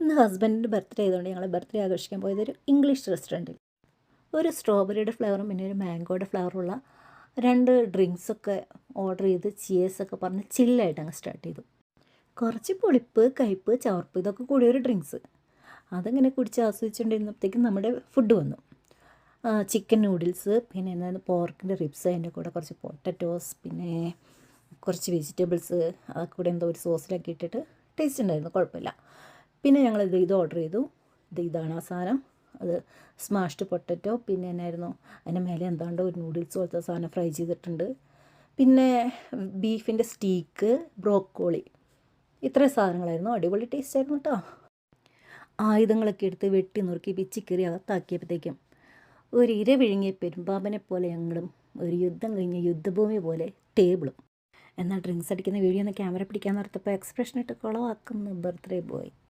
ഇന്ന് ഹസ്ബൻഡിന്റെ ബർത്ത്ഡേ ആയതുകൊണ്ട് ഞങ്ങൾ ബർത്ത്ഡേ ആഘോഷിക്കാൻ പോയത് ഒരു ഇംഗ്ലീഷ് റെസ്റ്റോറന്റിൽ ഒരു സ്ട്രോബെറിയുടെ ഫ്ലേവറും പിന്നെ ഒരു മാംഗോയുടെ ഫ്ലേവറുള്ള രണ്ട് ഡ്രിങ്ക്സൊക്കെ ഓർഡർ ചെയ്ത് ചിയേഴ്സൊക്കെ പറഞ്ഞ് ചില്ലായിട്ട് അങ്ങ് സ്റ്റാർട്ട് ചെയ്തു. കുറച്ച് പൊളിപ്പ് കയ്പ്പ് ചവർപ്പ് ഇതൊക്കെ കൂടിയ ഒരു ഡ്രിങ്ക്സ് അതങ്ങനെ കുടിച്ച് ആസ്വദിച്ചുകൊണ്ടിരുന്നപ്പോഴത്തേക്കും നമ്മുടെ ഫുഡ് വന്നു. ചിക്കൻ നൂഡിൽസ് പിന്നെ എന്താണ് പോർക്കിന്റെ റിബ്സ് അതിന്റെ കൂടെ കുറച്ച് പൊട്ടറ്റോസ് പിന്നെ കുറച്ച് വെജിറ്റബിൾസ് അതൊക്കെ കൂടെ എന്തോ ഒരു സോസിലൊക്കെ ഇട്ടിട്ട് ടേസ്റ്റ് ഉണ്ടായിരുന്നു കുഴപ്പമില്ല. പിന്നെ ഞങ്ങൾ ഇത് ഇത് ഓർഡർ ചെയ്തു. ഇത് ഇതാണ് ആ സാധനം. അത് സ്മാഷ്ഡ് പൊട്ടറ്റോ പിന്നെ എന്നായിരുന്നു? അതിന്റെ മേലെ എന്താണ്ട് ഒരു നൂഡിൽസ് പോലത്തെ സാധനം ഫ്രൈ ചെയ്തിട്ടുണ്ട്. പിന്നെ ബീഫിന്റെ സ്റ്റീക്ക് ബ്രോക്കോളി ഇത്രയും സാധനങ്ങളായിരുന്നു. അടിപൊളി ടേസ്റ്റ് ആയിരുന്നു കേട്ടോ ആയുധങ്ങളൊക്കെ എടുത്ത് വെട്ടി നുറുക്കി പിച്ചിക്കറി അകത്താക്കിയപ്പോഴത്തേക്കും ഒരു ഇര വിഴുങ്ങിയ പെരുമ്പാമ്പനെ പോലെ ഞങ്ങളും ഒരു യുദ്ധം കഴിഞ്ഞ യുദ്ധഭൂമി പോലെ ടേബിളും. എന്നാൽ ഡ്രിങ്ക്സ് അടിക്കുന്ന വീഡിയോ ഒന്ന് ക്യാമറ പിടിക്കാൻ നിർത്തപ്പോൾ എക്സ്പ്രഷൻ ഇട്ട് കുളവാക്കുന്ന. Birthday boy